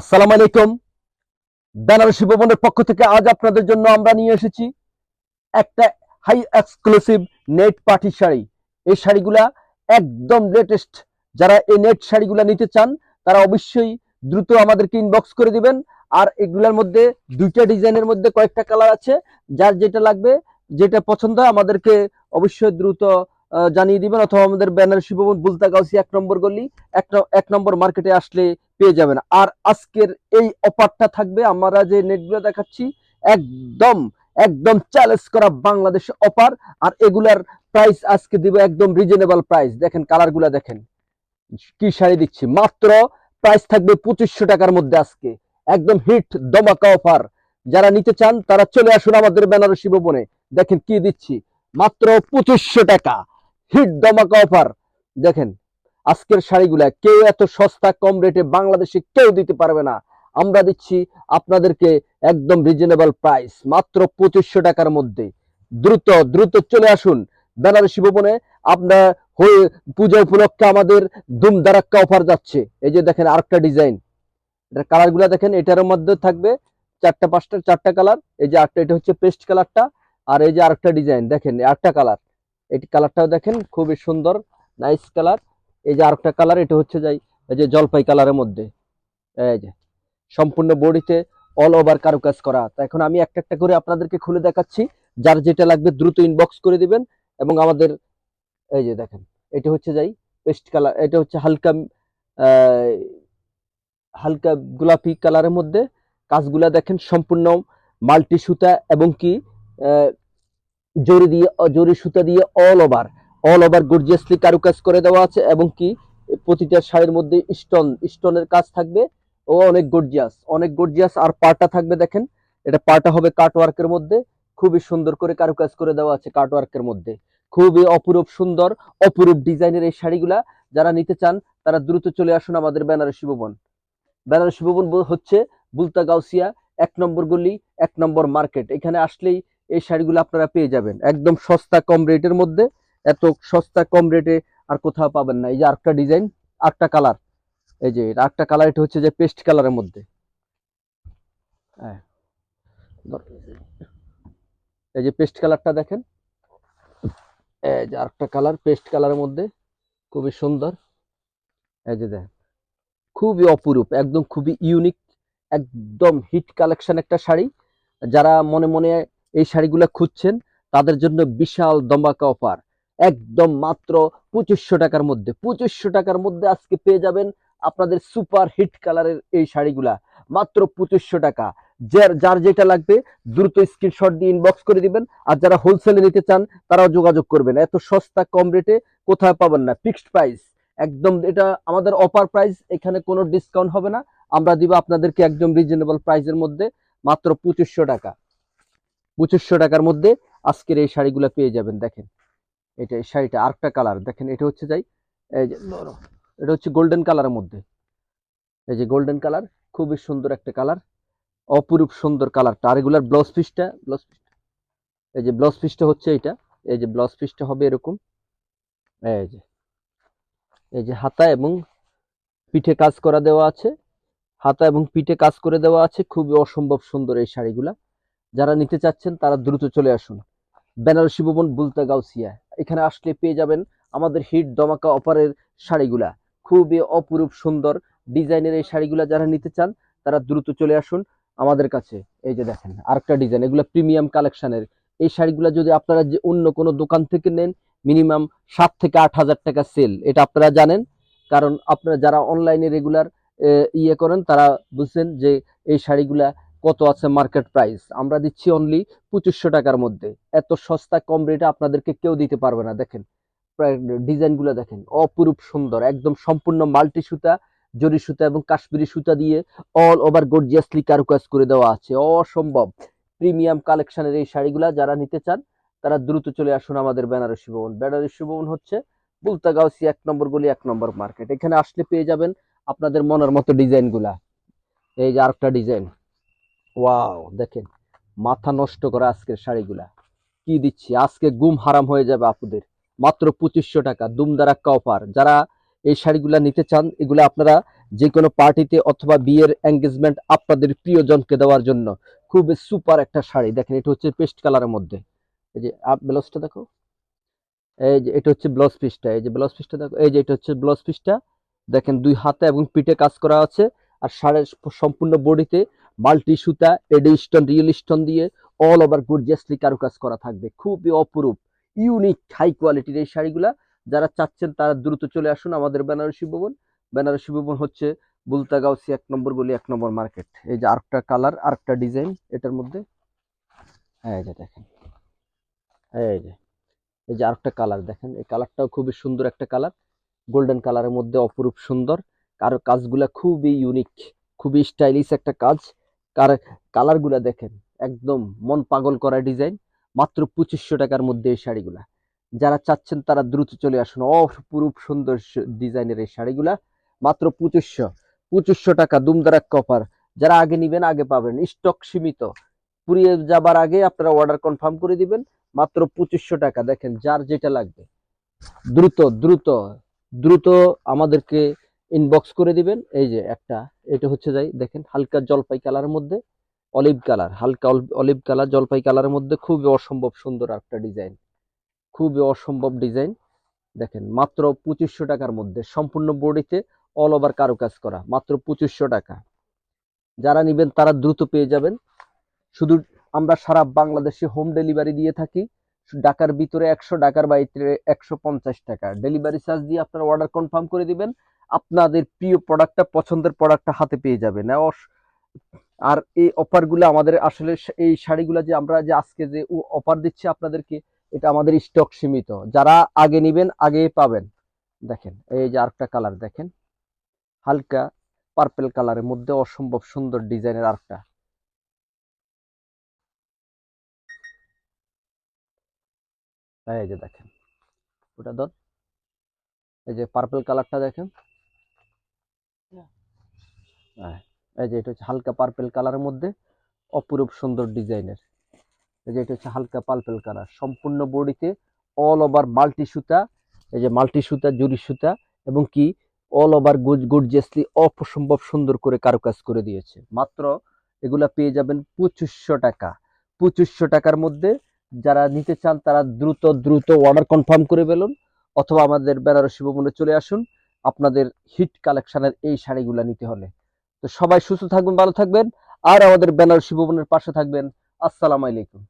আসসালামু আলাইকুম। বেনারসি ভবনের পক্ষ থেকে আজ আপনাদের জন্য আমরা নিয়ে এসেছি একটা high exclusive net party sari. এই শাড়িগুলা একদম লেটেস্ট যারা এই নেট শাড়িগুলা নিতে চান, তারা অবশ্যই দ্রুত আমাদেরকে ইনবক্স করে দিবেন। আর এগুলার মধ্যে দুইটা ডিজাইনের মধ্যে কয়েকটা কালার আছে। যার যেটা লাগবে, যেটা পছন্দ হয়, আমাদেরকে অবশ্যই দ্রুত জানিয়ে দিবেন অথবা আমাদের বেনারসি ভবন বুলতা গাউসি এক নম্বর গলি, এক নম্বর মার্কেটে আসলে পেয়ে যাবেন। আর আজকের এই অফারটা থাকবে, আমরা যে নেটগুলো দেখাচ্ছি, একদম একদম চ্যালেঞ্জ করা বাংলাদেশ অফার। আর এগুলার প্রাইস আজকে দিব একদম রিজনেবল প্রাইস দেখেন কালারগুলা দেখেন। কি শাড়ি দিচ্ছি? মাত্র প্রাইস থাকবে পঁচিশশো টাকার মধ্যে আজকে। একদম হিট দমাকা অফার। যারা নিতে চান, তারা চলে আসুন আমাদের বেনারসি ভবনে দেখেন কি দিচ্ছি? মাত্র পঁচিশশো টাকা। হিট দমাকা অফার। দেখেন, আজকের শাড়িগুলা কেউ এত সস্তা, কম রেটে বাংলাদেশে কেউ দিতে পারবে না। আমরা দিচ্ছি আপনাদেরকে একদম রিজনেবল প্রাইস মাত্র পঁচিশশো টাকার মধ্যে। দ্রুত দ্রুত চলে আসুন বেনারসি ভবনে। আপনার হয়ে, পূজা উপলক্ষে আমাদের ধুমধারাক্কা অফার যাচ্ছে। এই যে দেখেন আরেকটা ডিজাইন। এটার কালারগুলা দেখেন, এটার মধ্যে থাকবে চারটা পাঁচটা, চারটা কালার। এই যে আরেকটা, এটা হচ্ছে পেস্ট কালারটা। আর এই যে আরেকটা ডিজাইন, দেখেন আরেকটা কালার। এটি কালারটাও দেখেন, খুবই সুন্দর নাইস কালার এই যে আরেকটা কালার এটা হচ্ছে যাই, এই যে জলপাই কালারের মধ্যে। এই যে, সম্পূর্ণ বডিতে অল ওভার কারুকাজ করা। তো এখন আমি একটা একটা করে আপনাদেরকে খুলে দেখাচ্ছি। যার যেটা লাগবে দ্রুত ইনবক্স করে দিবেন এবং আমাদের, এই যে দেখেন, এটা হচ্ছে যাই পেস্ট কালার এটা হচ্ছে হালকা হালকা গোলাপি কালারের মধ্যে। কাজগুলা দেখেন, সম্পূর্ণ মাল্টি সুতা এবং কি জরি দিয়ে জরি সুতা দিয়ে all over all over gorgeously কারুকাজ করে দেওয়া আছে এবং কি, প্রতিটা শাড়ির মধ্যে স্টোন স্টোনের কাজ থাকবে। ও, অনেক গর্জিয়াস অনেক গর্জিয়াস আর পাটা থাকবে দেখেন। এটা পাটা হবে কাট ওয়ার্কের মধ্যে। খুবই সুন্দর করে কারুকাজ করে দেওয়া আছে কাট ওয়ার্কের মধ্যে। খুবই অপরূপ সুন্দর, অপরূপ ডিজাইনের এই শাড়িগুলা যারা নিতে চান, তারা দ্রুত চলে আসুন আমাদের বেনারসি ভবন। বেনারসি ভবন হচ্ছে বুলতা গাউসিয়া এক নম্বর গলি, এক নম্বর মার্কেট এখানে আসলেই এই শাড়িগুলো আপনারা পেয়ে যাবেন। একদম সস্তা কম রেটের মধ্যে, এত সস্তা কম রেটে আর কোথাও পাবেন না। এই যে আরেকটা ডিজাইন, আরেকটা কালার। এই যে আরেকটা কালার, এটা হচ্ছে যে পেস্ট কালারের মধ্যে। হ্যাঁ। এই যে পেস্ট কালারটা দেখেন। এই যে আরেকটা কালার, পেস্ট কালারের মধ্যে। খুবই সুন্দর। এই যে দেখেন। খুবই অপরূপ, একদম খুবই ইউনিক, একদম হিট কালেকশন একটা শাড়ি। যারা মনে মনে এই শাড়িগুলো খুঁজছেন, তাদের জন্য বিশাল দমাকা অফার। একদম মাত্র পঁচিশশো টাকার মধ্যে। পঁচিশশো টাকার মধ্যে আজকে পেয়ে যাবেন আপনাদের সুপার হিট কালারের এই শাড়িগুলা। মাত্র পঁচিশশো টাকা। যার যার যেটা লাগবে দ্রুত স্ক্রিনশট দিয়ে ইনবক্স করে দিবেন। আর যারা হোলসেলে নিতে চান, তারাও যোগাযোগ করবেন। এত সস্তা, কম রেটে কোথায় পাবেন না। ফিক্সড প্রাইস একদম এটা আমাদের অফার প্রাইস এখানে কোনো ডিসকাউন্ট হবে না। আমরা দিব আপনাদেরকে একদম রিজনেবল প্রাইসের মধ্যে। মাত্র পঁচিশশো টাকা। পঁচিশশো টাকার মধ্যে আজকের এই শাড়িগুলো পেয়ে যাবেন দেখেন। এটা এই শাড়িটা আরেকটা কালার দেখেন এটা হচ্ছে যাই এই যে এটা হচ্ছে গোল্ডেন কালারের মধ্যে। এই যে গোল্ডেন কালার খুবই সুন্দর একটা কালার অপরূপ সুন্দর কালারটা। আর এগুলার ব্লাউজ পিসটা ব্লাউজ পিসটা এই যে ব্লাউজ পিসটা হচ্ছে এটা এই যে ব্লাউজ পিসটা হবে এরকম এই যে এই যে হাতা এবং পিঠে কাজ করা দেওয়া আছে হাতা এবং পিঠে কাজ করে দেওয়া আছে খুবই অসম্ভব সুন্দর এই শাড়িগুলা। যারা নিতে চাচ্ছেন, তারা দ্রুত চলে আসুন। বেনারসি ভবন বুলতা গাউসিয়া এখানে আসলে পেয়ে যাবেন আমাদের হিট দমাকা অপারের শাড়িগুলা। খুবই অপরূপ সুন্দর ডিজাইনের এই শাড়িগুলা যারা নিতে চান, তারা দ্রুত চলে আসুন আমাদের কাছে। এই যে দেখেন, আরেকটা ডিজাইন, এগুলো প্রিমিয়াম কালেকশনের। এই শাড়িগুলা যদি আপনারা যে অন্য কোনো দোকান থেকে নেন, মিনিমাম সাত থেকে আট হাজার টাকা সেল। এটা আপনারা জানেন, কারণ আপনারা যারা অনলাইনে রেগুলার ইয়ে করেন, তারা বুঝছেন যে এই শাড়িগুলা কত আছে মার্কেট প্রাইস আমরা দিচ্ছি অনলি পঁচিশশো টাকার মধ্যে। এত সস্তা কম রেটে আপনাদেরকে কেউ দিতে পারবে না, দেখেন। ডিজাইনগুলো দেখেন, অপরূপ সুন্দর, একদম সম্পূর্ণ মাল্টি সুতা, জরি সুতা এবং কাশ্মীরি সুতা দিয়ে অল ওভার গর্জিয়াসলি কারুকাজ করে দেওয়া আছে। অসম্ভব। প্রিমিয়াম কালেকশনের এই শাড়িগুলা যারা নিতে চান, তারা দ্রুত চলে আসুন আমাদের বেনারসি ভবন। বেনারসি ভবন হচ্ছে বুলতা গাউসি এক নম্বর গলি, এক নম্বর মার্কেট এখানে আসলে পেয়ে যাবেন আপনাদের মনের মতো ডিজাইনগুলা। এই যে আরেকটা ডিজাইন। ওয়াও, দেখেন, মাথা নষ্ট করা আজকের শাড়িগুলা। কি দিচ্ছি? আজকে গুম হারাম হয়ে যাবে আপুদের। মাত্র পঁচিশশো টাকা দুমদারাক্কা অফার। যারা এই শাড়িগুলা নিতে চান, এগুলো আপনারা যে কোনো পার্টিতে অথবা বিয়ের এঙ্গেজমেন্ট আপনাদের প্রিয়জনকে দেওয়ার জন্য খুব সুপার একটা শাড়ি। দেখেন, এটা হচ্ছে পেস্ট কালারের মধ্যে। এই যে, আপ, ব্লাউজটা দেখো। এই যে, এটা হচ্ছে ব্লাউজ পিসটা এই যে, ব্লাউজ পিসটা দেখো। এই যে, এটা হচ্ছে ব্লাউজ পিসটা দেখেন, দুই হাতে এবং পিঠে কাজ করা আছে। আর শাড়ির সম্পূর্ণ বডিতে মাল্টি সুতা এডি স্টোন, রিয়েল স্টোন দিয়ে অল ওভার গর্জিয়াসলি কারুকাজ করা থাকবে। খুবই অপরূপ ইউনিক হাই কোয়ালিটির এই শাড়িগুলা। যারা চাচ্ছেন তারা দ্রুত চলে আসুন আমাদের বেনারসি ভবন। বেনারসি ভবন হচ্ছে বুলতাগাউসি এক নম্বর গলি, এক নম্বর মার্কেট এই যে আরেকটা কালার আরেকটা ডিজাইন এটার মধ্যে। হ্যাঁ এই যে দেখেন, এই যে এই যে আরেকটা কালার দেখেন। এই কালারটাও খুবই সুন্দর একটা কালার গোল্ডেন কালারের মধ্যে অপরূপ সুন্দর। কারও কাজগুলা খুবই ইউনিক খুবই স্টাইলিশ একটা কাজ। কার কালারগুলা দেখেন, একদম মন পাগল করা ডিজাইন মাত্র পঁচিশশো টাকার মধ্যে এই শাড়িগুলা। যারা চাচ্ছেন তারা দ্রুত চলে আসুন, অপরূপ সুন্দর ডিজাইনের এই শাড়িগুলা, মাত্র পঁচিশশো। পঁচিশশো টাকা দুমদারাক কপার যারা আগে নিবেন, আগে পাবেন। স্টক সীমিত। পুড়িয়ে যাবার আগে আপনারা অর্ডার কনফার্ম করে দিবেন, মাত্র পঁচিশশো টাকা। দেখেন, যার যেটা লাগবে। দ্রুত দ্রুত দ্রুত আমাদেরকে ইনবক্স করে দিবেন। এই যে একটা, এটা হচ্ছে যাই, দেখেন হালকা জলপাই কালারের মধ্যে অলিভ কালার হালকা অলিভ কালার জলপাই কালারের মধ্যে খুবই অসম্ভব সুন্দর একটা ডিজাইন খুবই অসম্ভব ডিজাইন দেখেন মাত্র পঁচিশশো টাকার মধ্যে, সম্পূর্ণ বডিতে অল ওভার কারুকাজ করা, মাত্র পঁচিশশো টাকা। যারা নেবেন তারা দ্রুত পেয়ে যাবেন। শুধু আমরা সারা বাংলাদেশে হোম ডেলিভারি দিয়ে থাকি ঢাকার ভিতরে একশো, ঢাকার বাইরে একশো পঞ্চাশ টাকা। ডেলিভারি চার্জ দিয়ে আপনারা অর্ডার কনফার্ম করে দিবেন। আপনাদের প্রিয় প্রোডাক্টটা পছন্দের প্রোডাক্টটা হাতে পেয়ে যাবেন। আর এই অফারগুলো আমাদের আসলে এই শাড়িগুলো যে আমরা যে আজকে যে অফার দিচ্ছি আপনাদেরকে, এটা আমাদের স্টক সীমিত। যারা আগে নেবেন, আগে পাবেন। দেখেন, এই যে আরেকটা কালার দেখেন। হালকা পার্পেল কালারের মধ্যে অসম্ভব সুন্দর ডিজাইনের আরেকটা। এই যে দেখেন ওটা ধর এই যে পার্পল কালারটা দেখেন। হ্যাঁ, এই যে এটা হচ্ছে হালকা পার্পল কালারের মধ্যে অপরূপ সুন্দর ডিজাইনের এই যে এটা হচ্ছে হালকা পার্পল কালার সম্পূর্ণ বডিতে অল ওভার মাল্টি সুতা এই যে মাল্টি সুতা জুরি সুতা এবং কি অল ওভার গর্জিয়াসলি অসম্ভব সুন্দর করে কারুকাজ করে দিয়েছে। মাত্র এগুলা পেয়ে যাবেন পঁচিশশো টাকা। পঁচিশশো টাকার মধ্যে যারা নিতে চান, তারা দ্রুত দ্রুত অর্ডার কনফার্ম করে ফেলুন অথবা আমাদের বেনারস শিবমনে চলে আসুন। আপনাদের হিট কালেকশনের এই শাড়িগুলো নিতে হলে। তো সবাই সুস্থ থাকবেন, ভালো থাকবেন। আর আমাদের বেনারস শিবমনের পাশে থাকবেন। আসসালামু আলাইকুম।